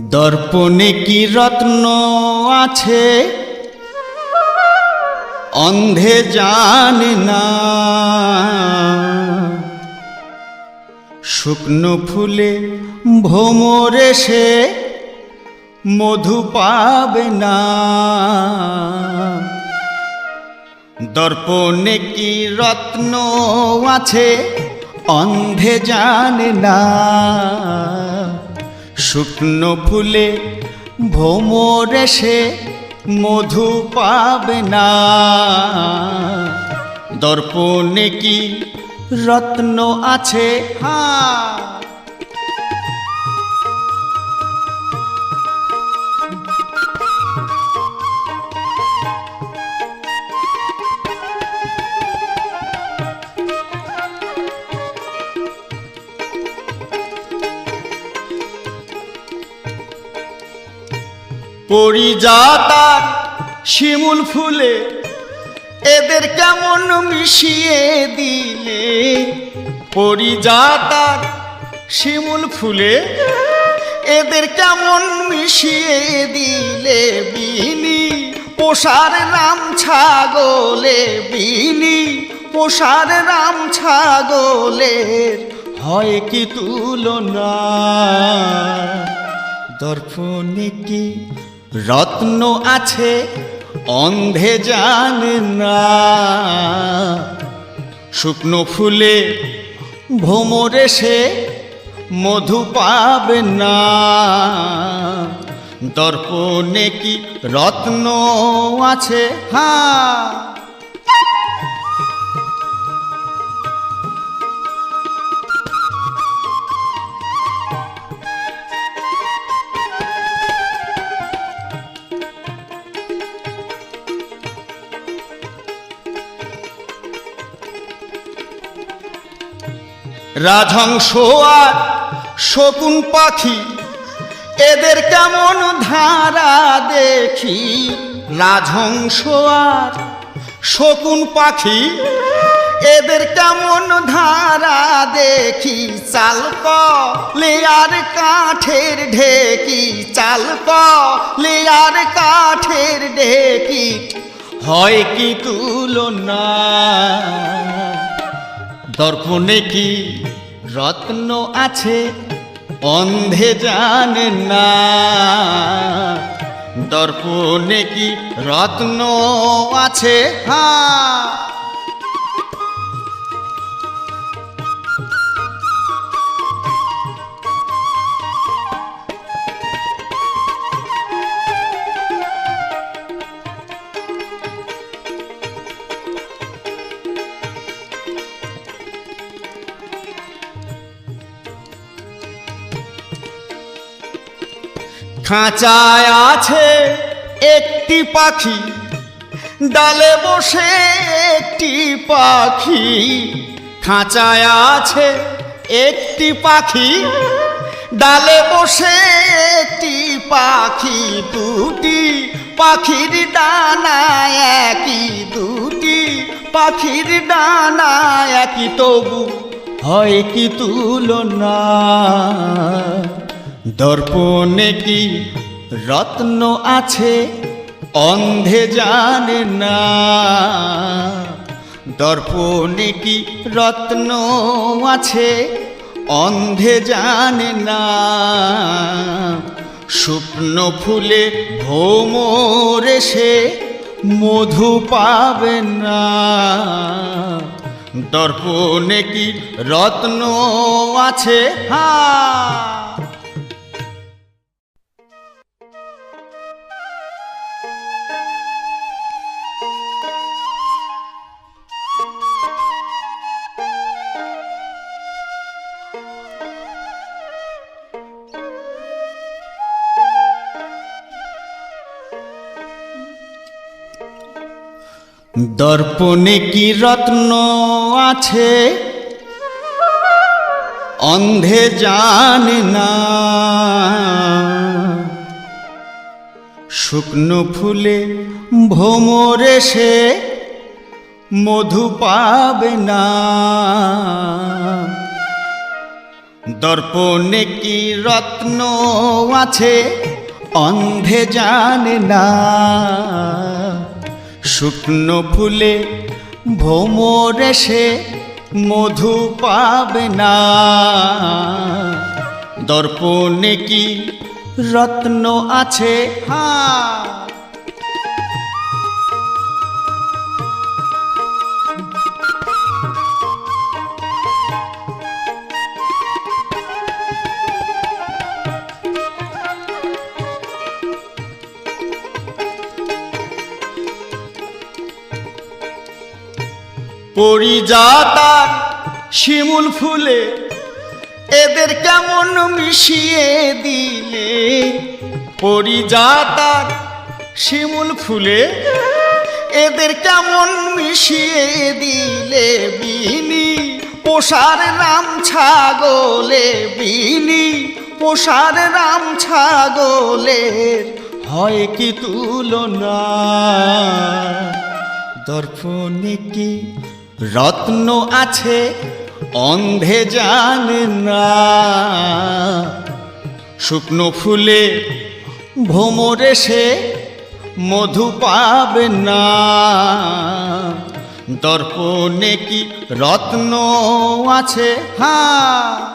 দর্পণে কি রত্ন আছে? অন্ধে জানে না। শুকনো ফুলে ভোমরে সে মধু পাবে না। দর্পণে কি রত্ন আছে? অন্ধে জানে না। শুকনো ফুলে ভোমর এসে মধু পাবে না। দর্পণে কি রত্ন আছে? হ্যাঁ পরিজাতার শিমুল ফুলে এদের কেমন মিশিয়ে দিলে? পরিজাতার শিমুল ফুলে এদের কেমন মিশিয়ে দিলে? বিনি পোষার রাম ছাগলে, বিনি পোষার রাম ছাগলের হয় কি তুলনা? দর্পণে কি রত্ন আছে, অন্ধে জানে না। শুকনো ফুলে ভোমরে সে মধু পাবে না। দর্পণে কি রত্ন আছে? হ্যাঁ রাজহংস আর শকুন পাখি, এদের কেমন ধারা দেখি? রাজহংস আর শকুন পাখি, এদের কেমন ধারা দেখি? চাল লেয়ার কাঠের ঢেকি, চাল লেয়ার কাঠের ঢেকি, হয় কি তুলনা? দর্পণে কি রত্ন আছে? অন্ধে জানে না। দর্পণে কি রত্ন আছে? হ্যাঁ খাঁচায় আছে একটি পাখি, ডালে বসে একটি পাখি। খাঁচায় আছে একটি পাখি, ডালে বসে একটি পাখি। দুটি পাখির ডানা একই, দুটি পাখির ডানা একই। তবু হয় কি তুলনা? দর্পণে কি রত্ন আছে? অন্ধে জানে না। দর্পণে কি রত্ন আছে? অন্ধে জানে না। শুকনো ফুলে ভোমরে সে মধু পাবে না। দর্পণে কি রত্ন আছে? হ্যাঁ দর্পণে কি রত্ন আছে? অন্ধে জানে না। শুকনো ফুলে ভোমরে সে মধু পাবে না। দর্পণে কি রত্ন আছে? অন্ধে জানে না। শুকনো ফুলে ভোমর এসে মধু পাবে না। দর্পণে কি রত্ন আছে? হ্যাঁ পরিজাতার শিমুল ফুলে, এদের কেমন মিশিয়ে দিলে? পরিজাতার শিমুল ফুলে, এদের কেমন মিশিয়ে দিলে? বিনি পোষার রাম ছাগলে, বিনি পোষার রাম ছাগলের হয় কি তুলনা? দর্পণে কি রত্ন আছে, অন্ধে জানে না। শুকনো ফুলে ভোমরে সে মধু পাবে না। দর্পণে কি রত্ন আছে? হ্যাঁ।